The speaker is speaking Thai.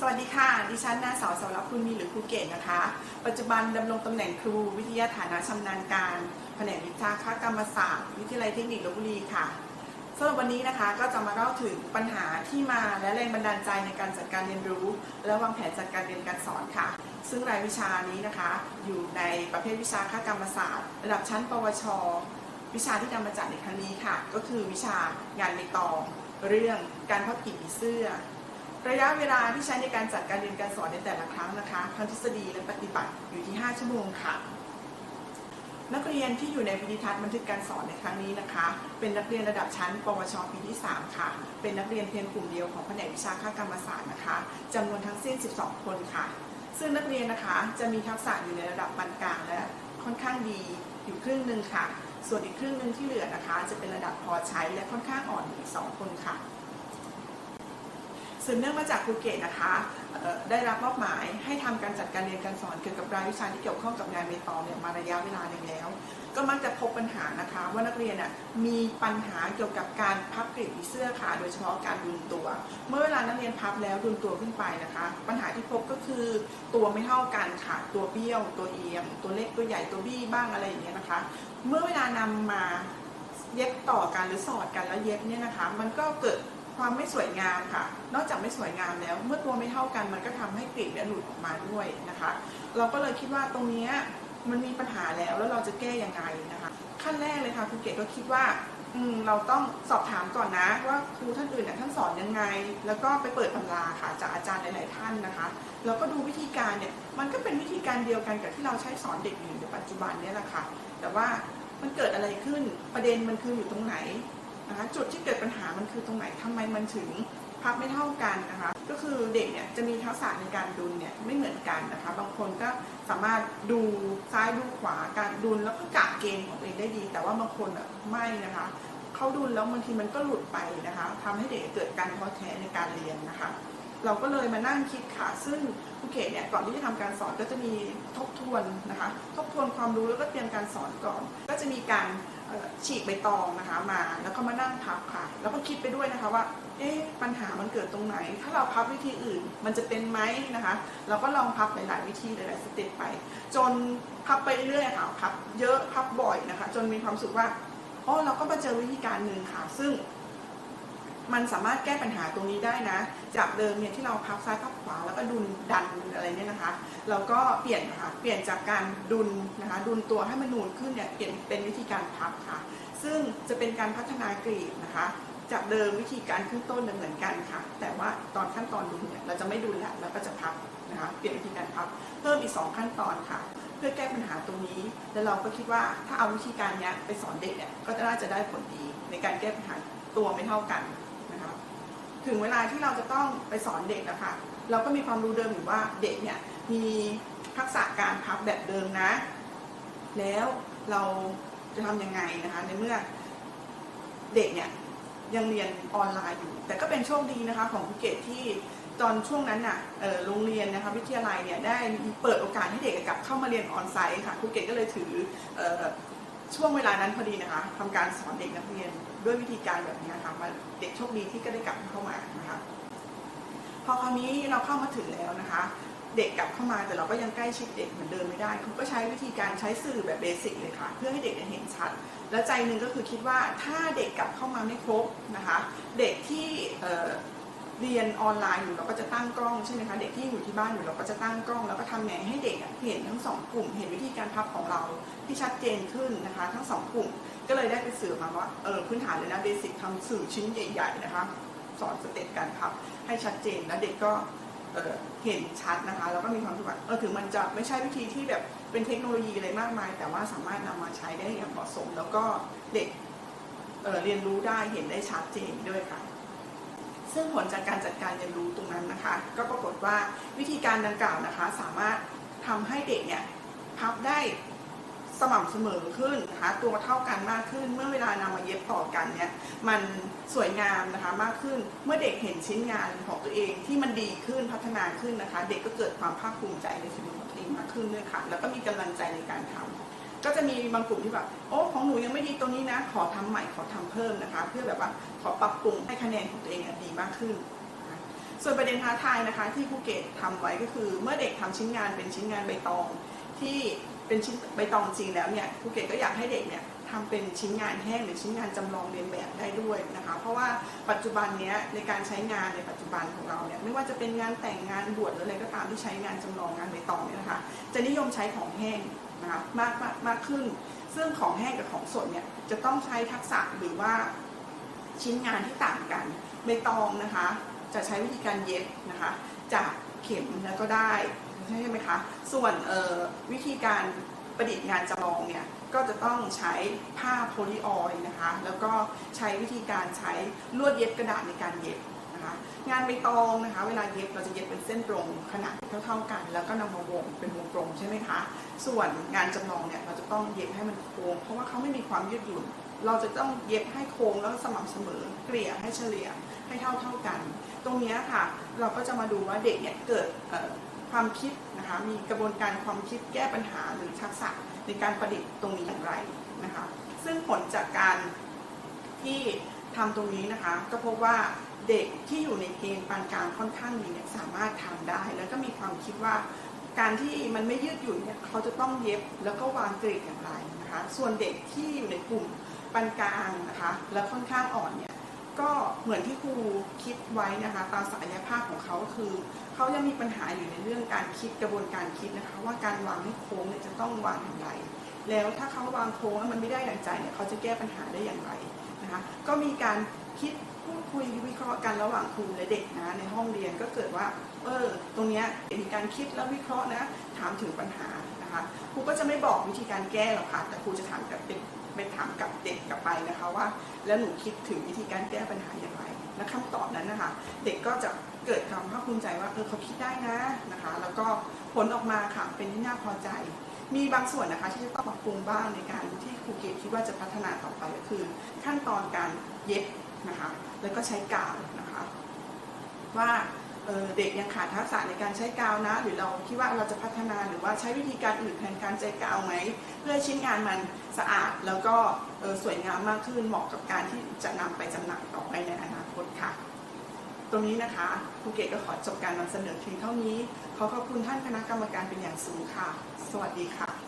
สวัสดีค่ะ ดิฉันนางสาวสาวรักคุณมีหรือครูเกตนะคะ ปัจจุบันดำรงตำแหน่งครูวิทยาฐานะชำนาญการแผนกวิชาคกรรมศาสตร์ วิทยาลัยเทคนิคลบบุรีค่ะสำหรับวันนี้นะคะก็จะมาเล่าถึงปัญหาที่มาและแรงบันดาลใจในการจัดการเรียนรู้ และวางแผนจัดการเรียนการสอนค่ะ ซึ่งรายวิชานี้นะคะ อยู่ในประเภทวิชาคกรรมศาสตร์ ระดับชั้น ปวช วิชาที่นำมาจัดในครั้งนี้ค่ะ ก็คือวิชางานใบตอง เรื่องการพับกิ่งผีเสื้อ ระยะเวลาที่ใช้ในการจัดการเรียนการสอนในแต่ละครั้งนะคะทั้งทฤษฎีและปฏิบัติอยู่ที่ 5 ชั่วโมงค่ะ นักเรียนที่อยู่ในวิดีทัศน์บันทึกการสอนในครั้งนี้นะคะ เป็นนักเรียนระดับชั้น ปวช ปีที่ 3 ค่ะ เป็นนักเรียนเพียงกลุ่มเดียวของแผนกวิชาคกรรมศาสตร์นะคะจำนวนทั้งสิ้น 12 คนค่ะ ซึ่งนักเรียนนะคะจะมีทักษะอยู่ในระดับปานกลางและค่อนข้างดีอยู่ครึ่งหนึ่งค่ะ ส่วนอีกครึ่งหนึ่งที่เหลือนะคะ จะเป็นระดับพอใช้และค่อนข้างอ่อนอีกสองคนค่ะ สืบเนื่องมาจากครูเกตนะคะได้รับมอบหมายให้ทำการจัดการเรียนการสอนเกี่ยวกับรายวิชาที่เกี่ยวข้องกับงานเมตองเนี่ยมาระยะเวลาหนึ่งแล้ว ก็มักจะพบปัญหานะคะว่านักเรียนน่ะมีปัญหาเกี่ยวกับการพับกรีบผีเสื้อค่ะโดยเฉพาะการดุลตัว เมื่อเวลานักเรียนพับแล้วดุลตัวขึ้นไปนะคะ ปัญหาที่พบก็คือตัวไม่เท่ากันค่ะตัวเบี้ยว ตัวเอียง ตัวเล็กตัวใหญ่ตัวบี้บ้างอะไรอย่างเงี้ยนะคะ เมื่อเวลานำมาเย็บต่อกันหรือสอดกันแล้วเย็บเนี่ยนะคะ มันก็เกิด ความไม่สวยงามค่ะ นอกจากไม่สวยงามแล้ว เมื่อตัวไม่เท่ากันมันก็ทำให้กรีบเนี่ยหลุดออกมาด้วยนะคะ เราก็เลยคิดว่าตรงนี้มันมีปัญหาแล้วแล้วเราจะแก้ยังไงนะคะ ขั้นแรกเลยค่ะคุณเกดก็คิดว่าอืมเราต้องสอบถามก่อนนะว่าครูท่านอื่นเนี่ยท่านสอนยังไง แล้วก็ไปเปิดตำราค่ะจากอาจารย์หลาย ๆ ท่านนะคะแล้วก็ดูวิธีการเนี่ยมันก็เป็นวิธีการเดียวกันกับที่เราใช้สอนเด็กอยู่ในปัจจุบันนี่แหละค่ะ แต่ว่ามันเกิดอะไรขึ้นประเด็นมันคืออยู่ตรงไหน นะคะจุดที่เกิดปัญหามันคือตรงไหนทำไมมันถึงพับไม่เท่ากันนะคะก็คือเด็กเนี่ยจะมีทักษะในการดุลเนี่ยไม่เหมือนกันนะคะ บางคนก็สามารถดูซ้ายดูขวาการดุลแล้วก็กะเกณฑ์ของตัวเองได้ดี แต่ว่าบางคนอะไม่นะคะเขาดุลแล้วบางทีมันก็หลุดไปนะคะทำให้เด็กเกิดการท้อแท้ในการเรียนนะคะ เราก็เลยมานั่งคิดค่ะซึ่ง ครูเขตเนี่ยก่อนที่จะทำการสอนก็จะมีทบทวนนะคะทบทวนความรู้แล้วก็เตรียมการสอนก่อน ก็จะมีการฉีกใบตองนะคะมาแล้วก็มานั่งพับค่ะ แล้วก็คิดไปด้วยนะคะว่าเอ๊ะปัญหามันเกิดตรงไหน ถ้าเราพับวิธีอื่นมันจะเป็นไหมนะคะ เราก็ลองพับหลาย ๆ วิธีหลาย ๆ สเต็ปไป จนพับไปเรื่อยๆค่ะพับเยอะพับบ่อยนะคะ จนมีความสึกว่าอ๋อเราก็มาเจอวิธีการหนึ่งค่ะ ซึ่ง มันสามารถแก้ปัญหาตรงนี้ได้นะ จากเดิมเนี่ยที่เราพับซ้ายพับขวาแล้วก็ดุลดันอะไรเนี่ยนะคะ เราก็เปลี่ยนค่ะเปลี่ยนจากการดุลนะคะดุลตัวให้มันนูนขึ้นเนี่ยเปลี่ยนเป็นวิธีการพับค่ะ ซึ่งจะเป็นการพัฒนากรีบนะคะ จากเดิมวิธีการขึ้นต้นเหมือนกันค่ะ แต่ว่าตอนขั้นตอนดุลเนี่ยเราจะไม่ดุลแล้วเราก็จะพับนะคะเปลี่ยนวิธีการพับเพิ่มอีกสองขั้นตอนค่ะเพื่อแก้ปัญหาตรงนี้ แล้วเราก็คิดว่าถ้าเอาวิธีการนี้ไปสอนเด็กเนี่ยก็น่าจะได้ผลดีในการแก้ปัญหาตัวไม่เท่ากัน ถึงเวลาที่เราจะต้องไปสอนเด็กนะคะเราก็มีความรู้เดิมอยู่ว่าเด็กเนี่ยมีทักษะการพับแบบเดิมนะ แล้วเราจะทำยังไงนะคะในเมื่อเด็กเนี่ยยังเรียนออนไลน์อยู่ แต่ก็เป็นโชคดีนะคะของภูเก็ตที่ตอนช่วงนั้นน่ะโรงเรียนนะคะวิทยาลัยเนี่ยได้เปิดโอกาสให้เด็กกลับเข้ามาเรียนออนไซต์ค่ะภูเก็ตก็เลยถืออ ช่วงเวลานั้นพอดีนะคะทำการสอนเด็กนักเรียนด้วยวิธีการแบบนี้ค่ะมาเด็กโชคดีที่ก็ได้กลับเข้ามานะคะ พอคราวนี้เราเข้ามาถึงแล้วนะคะ เด็กกลับเข้ามาแต่เราก็ยังใกล้ชิดเด็กเหมือนเดิมไม่ได้คุณก็ใช้วิธีการใช้สื่อแบบเบสิกเลยค่ะ เพื่อให้เด็กเนี่ยเห็นชัด แล้วใจหนึ่งก็คือคิดว่าถ้าเด็กกลับเข้ามาไม่ครบนะคะ เด็กที่ เรียนออนไลน์อยู่เราก็จะตั้งกล้องใช่ไหมคะเด็กที่อยู่ที่บ้านอยู่เราก็จะตั้งกล้อง แล้วก็ทำไงให้เด็กเห็นทั้งสองกลุ่ม เห็นวิธีการพับของเราที่ชัดเจนขึ้นนะคะ ทั้งสองกลุ่ม ก็เลยได้ไปสื่อมาว่าเออพื้นฐานเลยนะเบสิกทำสื่อชิ้นใหญ่ ๆ นะคะสอนสเต็ปการพับให้ชัดเจนแล้วเด็กก็เเห็นชัดนะคะ แล้วก็มีความสึกว่าเออถึงมันจะไม่ใช่วิธีที่แบบเป็นเทคโนโลยีอะไรมากมาย แต่ว่าสามารถนำมาใช้ได้อย่างเหมาะสม แล้วก็เด็กเเรียนรู้ได้เห็นได้ชัดเจนด้วยค่ะ ซึ่งผลจากการจัดการเรียนรู้ตรงนั้นนะคะ ก็ปรากฏว่าวิธีการดังกล่าวนะคะ สามารถทำให้เด็กเนี่ยพับได้สม่ำเสมอขึ้นนะคะตัวเท่ากันมากขึ้น เมื่อเวลานำมาเย็บต่อกันเนี่ยมันสวยงามนะคะมากขึ้นเมื่อเด็กเห็นชิ้นงานของตัวเองที่มันดีขึ้นพัฒนาขึ้นนะคะ เด็กก็เกิดความภาคภูมิใจในฝีมือของตัวเองมากขึ้นด้วยค่ะแล้วก็มีกำลังใจในการทำ ก็จะมีบางกลุ่มที่แบบโอ้ของหนูยังไม่ดีตรงนี้นะ ขอทำใหม่ขอทำเพิ่มนะคะ เพื่อแบบว่าขอปรับปรุงให้คะแนนของตัวเองดีมากขึ้น ส่วนประเด็นท้าทายนะคะ ที่ภูเก็ตทำไว้ก็คือ เมื่อเด็กทำชิ้นงานเป็นชิ้นงานใบตอง ที่เป็นชิ้นใบตองจริงแล้วเนี่ยภูเก็ตก็อยากให้เด็กเนี่ยทำเป็นชิ้นงานแห้งหรือชิ้นงานจำลองเรียนแบบได้ด้วยนะคะ เพราะว่าปัจจุบันนี้ในการใช้งานในปัจจุบันของเราเนี่ยไม่ว่าจะเป็นงานแต่งงานบวชหรืออะไรก็ตามที่ใช้งานจำลองงานใบตองเนี่ยนะคะ จะนิยมใช้ของแห้ง นะคะมากมากมากขึ้น ซึ่งของแห้งกับของสดเนี่ยจะต้องใช้ทักษะหรือว่าชิ้นงานที่ต่างกันใบตองนะคะ จะใช้วิธีการเย็บนะคะ จากเข็มแล้วก็ได้ใช่ไหมคะ ส่วนออวิธีการประดิษฐ์งานจำลองเนี่ยก็จะต้องใช้ผ้าโพลีออยล์นะคะ แล้วก็ใช้วิธีการใช้ลวดเย็บกระดาษในการเย็บ นะคะ งานใบตองนะคะ เวลาเย็บเราจะเย็บเป็นเส้นตรงขนาดเท่า ๆกัน แล้วก็นำมาวงเป็นวงกลมใช่ไหมคะ ส่วนงานจำลองเนี่ยเราจะต้องเย็บให้มันโค้ง เพราะว่าเขาไม่มีความยืดหยุ่น เราจะต้องเย็บให้โค้งแล้วก็สม่ำเสมอ เกลี่ยให้เฉลี่ยให้เท่าเท่าๆกัน ตรงนี้ค่ะ เราก็จะมาดูว่าเด็กเนี่ยเกิดความคิดนะคะ มีกระบวนการความคิดแก้ปัญหาหรือทักษะในการประดิษฐ์ตรงนี้อย่างไรนะคะ ซึ่งผลจากการที่ทำตรงนี้นะคะ ก็พบว่า เด็กที่อยู่ในเกณฑ์ปานกลางค่อนข้างดีเนี่ยสามารถทำได้ แล้วก็มีความคิดว่าการที่มันไม่ยืดหยุ่นเนี่ยเขาจะต้องเย็บแล้วก็วางเกรดอย่างไรนะคะ ส่วนเด็กที่อยู่ในกลุ่มปานกลางนะคะแล้วค่อนข้างอ่อนเนี่ยก็เหมือนที่ครูคิดไว้นะคะตามศักยภาพของเขาคือ เขายังมีปัญหาอยู่ในเรื่องการคิดกระบวนการคิดนะคะว่าการวางให้โค้งเนี่ยจะต้องวางอย่างไร แล้วถ้าเขาวางโค้งแล้วมันไม่ได้อย่างใจเนี่ยเขาจะแก้ปัญหาได้อย่างไรนะคะก็มีการคิดพูดคุยวิเคราะห์กันระหว่างครูและเด็กนะในห้องเรียนก็เกิดว่าเออตรงเนี้ยมีการคิดแล้ววิเคราะห์นะถามถึงปัญหานะคะครูก็จะไม่บอกวิธีการแก้หรอกค่ะแต่ครูจะถามกับเด็กไปถามกับเด็กกลับไปนะคะว่า แล้วหนูคิดถึงวิธีการแก้ปัญหาอย่างไรและคำตอบนั้นนะคะเด็กก็จะเกิดความภาคภูมิใจว่าเออเขาคิดได้นะนะคะ แล้วก็ผลออกมาค่ะเป็นที่น่าพอใจ มีบางส่วนนะคะที่จะต้องปรับปรุงบ้างในการที่ครูเกตคิดว่าจะพัฒนาต่อไปก็คือ ขั้นตอนการเย็บนะคะแล้วก็ใช้กาวนะคะว่าเเด็กยังขาดทักษะในการใช้กาวนะ หรือเราคิดว่าเราจะพัฒนาหรือว่าใช้วิธีการอื่นแทนการใช้กาวไหม เพื่อชิ้นงานมันสะอาดแล้วก็สวยงามมากขึ้นเหมาะกับการที่จะนำไปจำหน่ายต่อไปในอนาคตค่ะ ตรงนี้นะคะภูเก็ตก็ขอจบการนำเสนอเพียงเท่านี้ ขอขอบคุณท่านคณะกรรมการเป็นอย่างสูงค่ะ สวัสดีค่ะ